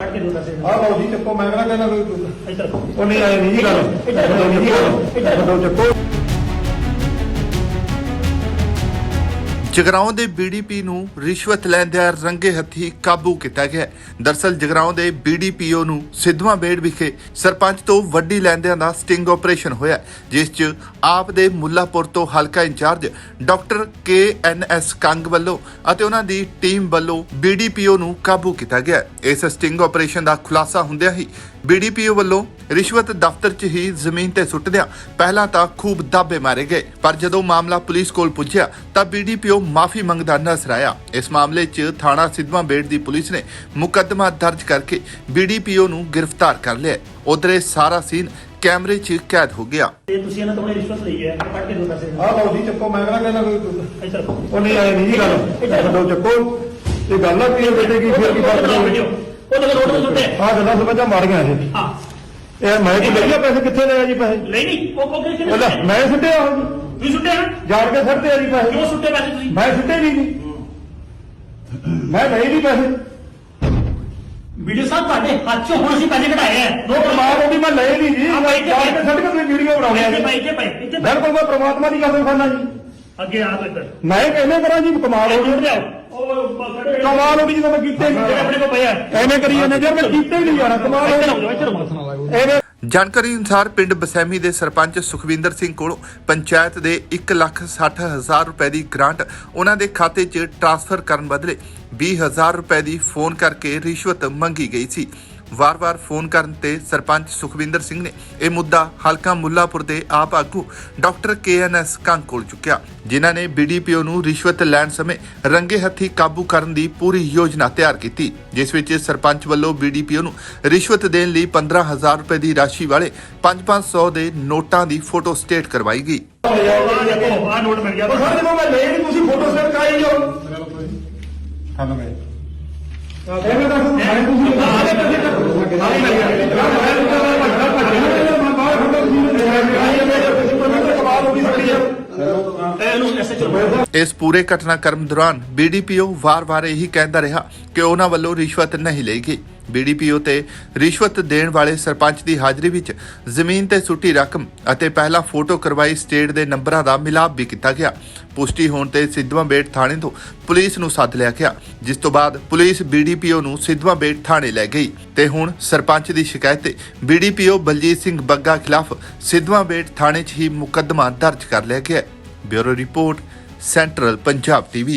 ਆਹ ਲਓ ਜੀ ਚੱਕੋ ਮੈਂ ਕਿਹੜਾ ਕਹਿੰਦਾ ਕੋਈ ਇੱਧਰ ਉਹ ਨਹੀਂ ਆਏ ਨਹੀਂ ਜੀ ਗੱਲ ਛੱਡੋ ਚੱਕੋ। ਜਗਰਾਉਂ ਦੇ ਬੀਡੀਪੀ ਨੂੰ ਰਿਸ਼ਵਤ ਲੈਂਦਿਆਂ ਰੰਗੇ ਹੱਥੀ ਕਾਬੂ ਕੀਤਾ ਗਿਆ ਹੈ। ਦਰਸਲ ਜਗਰਾਉਂ ਦੇ ਬੀਡੀਪੀਓ ਨੂੰ ਸਿੱਧਵਾਂ ਬੇੜ ਵਿਖੇ ਸਰਪੰਚ ਤੋਂ ਵੱਡੀ ਲੈਂਦਿਆਂ ਦਾ ਸਟਿੰਗ ਆਪਰੇਸ਼ਨ ਹੋਇਆ ਜਿਸ 'ਚ ਆਪ ਦੇ ਮੁੱਲਾਪੁਰ ਤੋਂ ਹਲਕਾ incharge doctor K N S Kang ਵੱਲੋਂ ਅਤੇ ਉਹਨਾਂ ਦੀ ਟੀਮ ਵੱਲੋਂ ਬੀਡੀਪੀਓ ਨੂੰ ਕਾਬੂ ਕੀਤਾ ਗਿਆ ਇਸ ਸਟਿੰਗ ਆਪਰੇਸ਼ਨ ਦਾ ਖੁਲਾਸਾ ਹੁੰਦਿਆਂ ਹੀ ਬੀਡੀਪੀਓ ਵੱਲੋਂ ਰਿਸ਼ਵਤ ਦਫ਼ਤਰ 'ਚ ਹੀ ਜ਼ਮੀਨ ਤੇ ਸੁੱਟਦਿਆਂ ਪਹਿਲਾਂ ਤਾਂ ਖੂਬ ਦਾਬੇ ਮਾਰੇ ਗਏ। ਪਰ ਜਦੋਂ ਮਾਮਲਾ ਪੁਲਿਸ ਕੋਲ ਪੁੱਜਿਆ ਤਾਂ ਬੀਡੀਪੀਓ ਮਾਫੀ ਮੰਗਦਾ ਨਜ਼ਰ ਆਇਆ। ਇਸ ਮਾਮਲੇ 'ਚ ਥਾਣਾ ਸਿੱਧਵਾਂ ਬੇੜ ਦੀ ਪੁਲਿਸ ਨੇ ਮੁਕੱਦਮਾ ਦਰਜ ਕਰਕੇ ਬੀਡੀਪੀਓ ਨੂੰ ਗ੍ਰਿਫਤਾਰ ਕਰ ਲਿਆ ਉਧਰ ਇਹ ਸਾਰਾ ਸੀਨ ਕੈਮਰੇ 'ਚ ਕੈਦ ਹੋ ਗਿਆ। ਤੇ ਤੁਸੀਂ ਇਹਨਾਂ ਤੋਂ ਬੜੀ ਰਿਸ਼ਵਤ ਲਈ ਹੈ? ਕੱਢ ਕੇ ਦੋ ਦੱਸੇ ਆਹ ਲਓ ਜੀ ਚੱਕੋ ਮੈਂ ਕਿਹੜਾ ਕਹਿੰਦਾ ਕੋਈ ਇੱਧਰ ਉਹ ਨਹੀਂ ਆਏ ਨਹੀਂ ਗੱਲ। ਛੱਡੋ ਚੱਕੋ। ਇਹ ਗੱਲ ਆ ਕੀ ਹੈ ਬੇਟੇ ਕੀ ਫਿਰ ਕੀ ਬਾਤ ਕਰੋਗੇ ਉਹ ਤਾਂ ਰੋਡ ਤੇ ਸੁੱਟੇ ਆਹ ਗੱਲਾਂ ਸਮਝਾ ਮਾਰੀਆਂ ਇਹ? ਹਾਂ। ਇਹ ਮੈਂ ਕਿ ਲਈਆ ਪੈਸੇ ਕਿੱਥੇ ਲਏ ਆ ਜੀ ਪੈਸੇ? ਨਹੀਂ ਨਹੀਂ ਉਹ ਕੋ ਕਿਹਨੇ ਉਹਦਾ ਮੈਂ ਸੁੱਟਿਆ ਉਹ ਜੀ। ਤੁਸੀਂ ਸੁੱਟੇ ਹਨ ਜਾਣ ਕੇ ਸੁੱਟਦੇ ਆ ਜੀ ਪੈਸੇ। ਕਿਉਂ ਸੁੱਟੇ ਪੈਸੇ ਤੁਸੀਂ? ਮੈਂ ਸੁੱਟੇ ਨਹੀਂ। ਜੀ ਮੈਂ ਲਏ ਨਹੀਂ ਪੈਸੇ। ਵੀਡੀਓ ਸਾਹਿਬ ਤੁਹਾਡੇ ਹੱਥ ਚੋਂ ਹੁਣ ਅਸੀਂ ਪੈਸੇ ਕਢਾਏ ਆ। ਪ੍ਰਮਾਣ ਹੋ ਗਈ ਮੈਂ ਲਏ ਨਹੀਂ ਜੀ। ਹਾਂ, ਬਾਈ ਜੀ, ਜਾਣ ਕੇ ਸੁੱਟ ਤੁਸੀਂ ਵੀਡੀਓ ਬਣਾਉਂਦੇ ਆ ਇੱਥੇ ਪਏ ਇੱਥੇ ਪਏ ਬਿਲਕੁਲ ਮੈਂ ਪ੍ਰਮਾਤਮਾ ਦੀ ਕਸਮ ਖਾਨਾ ਜੀ। ਅੱਗੇ ਆ ਤੋ ਇੱਧਰ। ਮੈਂ ਕਿਵੇਂ ਕਰਾਂ ਜੀ ਕਮਾਲ ਹੋ ਸੁੱਟ ਕਮਾਲ ਹੋ ਗਈ ਜਦੋਂ ਮੈਂ ਕੀਤੇ ਜਿਹੜੇ ਨਹੀਂ ਆਪਣੇ ਕੋਲ ਪਏ ਆ ਐਵੇਂ ਕਰੀ ਜਾਂਦੇ ਯਾਰ ਮੈਂ ਕੀਤੇ ਹੀ ਨਹੀਂ ਯਾਰ ਕਮਾਲ ਹੋ ਗਈ। ਇੱਧਰ ਐਵੇਂ ਜਾਣਕਾਰੀ ਅਨੁਸਾਰ ਪਿੰਡ ਬਸੈਮੀ ਦੇ ਸਰਪੰਚ ਸੁਖਵਿੰਦਰ ਸਿੰਘ ਕੋਲੋਂ ਪੰਚਾਇਤ ਦੇ 1,60,000 ਰੁਪਏ ਦੀ ਗ੍ਰਾਂਟ ਉਹਨਾਂ ਦੇ ਖਾਤੇ 'ਚ ਟ੍ਰਾਂਸਫਰ ਕਰਨ ਬਦਲੇ 20000 ਰੁਪਏ ਦੀ ਫੋਨ ਕਰਕੇ ਰਿਸ਼ਵਤ ਮੰਗੀ ਗਈ ਸੀ। ਵਾਰ-ਵਾਰ ਫੋਨ ਕਰਨ ਤੇ ਸਰਪੰਚ ਸੁਖਵਿੰਦਰ ਸਿੰਘ ਨੇ ਇਹ ਮੁੱਦਾ ਹਲਕਾ ਮੁੱਲਾਪੁਰ ਦੇ ਆਪ ਆਗੂ ਡਾਕਟਰ ਕੇਐਨਐਸ ਕੰਗ ਕੋਲ ਚੁੱਕਿਆ ਜਿਨ੍ਹਾਂ ਨੇ ਬੀਡੀਪੀਓ ਨੂੰ ਰਿਸ਼ਵਤ ਲੈਣ ਸਮੇਂ ਰੰਗੇ ਹੱਥੀ ਕਾਬੂ ਕਰਨ ਦੀ ਪੂਰੀ ਯੋਜਨਾ ਤਿਆਰ ਕੀਤੀ ਜਿਸ ਵਿੱਚ ਸਰਪੰਚ ਵੱਲੋਂ ਬੀਡੀਪੀਓ ਨੂੰ ਰਿਸ਼ਵਤ ਦੇਣ ਲਈ 15000 ਰੁਪਏ ਦੀ ਰਾਸ਼ੀ ਵਾਲੇ 5-500 ਦੇ ਨੋਟਾਂ ਦੀ ਫੋਟੋ ਸਟੇਟ ਕਰਵਾਈ ਗਈ। ਆ ਨੋਟ ਮਿਲ ਗਿਆ। ਸਰ ਜਦੋਂ ਮੈਂ ਤੁਸੀਂ ਫੋਟੋ ਸਟੇਟ ਕਰਾਈ ਜੋ ਹਾਂ ਮੈਂ ਐਵੇਂ ਦੱਸ ਮੈਂ ਤੁਸੀਂ ਆਲੇ ਪੈਸੇ ਕਰ ਆਲੇ ਮਿਲ ਮੈਂ ਬਾਹਰ ਖੜਾ ਤੁਸੀਂ ਨੇ ਮੈਂ ਕਮਾਲ ਹੋ ਗਈ ਸਾਡੀ ਇਸ ਪੂਰੇ ਘਟਨਾਕ੍ਰਮ ਦੌਰਾਨ ਬੀਡੀਪੀਓ ਵਾਰ-ਵਾਰ ਇਹੀ ਕਹਿੰਦਾ ਰਿਹਾ ਕਿ ਉਹਨਾਂ ਵੱਲੋਂ ਰਿਸ਼ਵਤ ਨਹੀਂ ਲਈ ਗਈ। ਬੀਡੀਪੀਓ ਤੇ ਰਿਸ਼ਵਤ ਦੇਣ ਵਾਲੇ ਸਰਪੰਚ ਦੀ ਹਾਜ਼ਰੀ ਵਿੱਚ ਜ਼ਮੀਨ ਤੇ ਸੁੱਟੀ ਰਕਮ ਅਤੇ ਪਹਿਲਾਂ ਫੋਟੋ ਕਰਵਾਈ ਸਟੇਟ ਦੇ ਨੰਬਰਾਂ ਦਾ ਮਿਲਾਪ ਵੀ ਕੀਤਾ ਗਿਆ। ਪੁਸ਼ਟੀ ਹੋਣ ਤੇ ਸਿੱਧਵਾਂਬੇਟ ਥਾਣੇ ਤੋਂ ਪੁਲਿਸ ਨੂੰ ਸੱਦ ਲਿਆ ਗਿਆ, ਜਿਸ ਤੋਂ ਬਾਅਦ ਪੁਲਿਸ ਬੀਡੀਪੀਓ ਨੂੰ ਸਿੱਧਵਾਂਬੇਟ ਥਾਣੇ ਲੈ ਗਈ ਤੇ ਹੁਣ ਸਰਪੰਚ ਦੀ ਸ਼ਿਕਾਇਤ ਤੇ ਬੀਡੀਪੀਓ ਬਲਜੀਤ ਸਿੰਘ ਬੱਗਾ ਖਿਲਾਫ ਸਿੱਧਵਾਂਬੇਟ ਥਾਣੇ 'ਚ ਹੀ ਮੁਕੱਦਮਾ ਦਰਜ ਕਰ ਲਿਆ ਗਿਆ bureau report, central Punjab TV.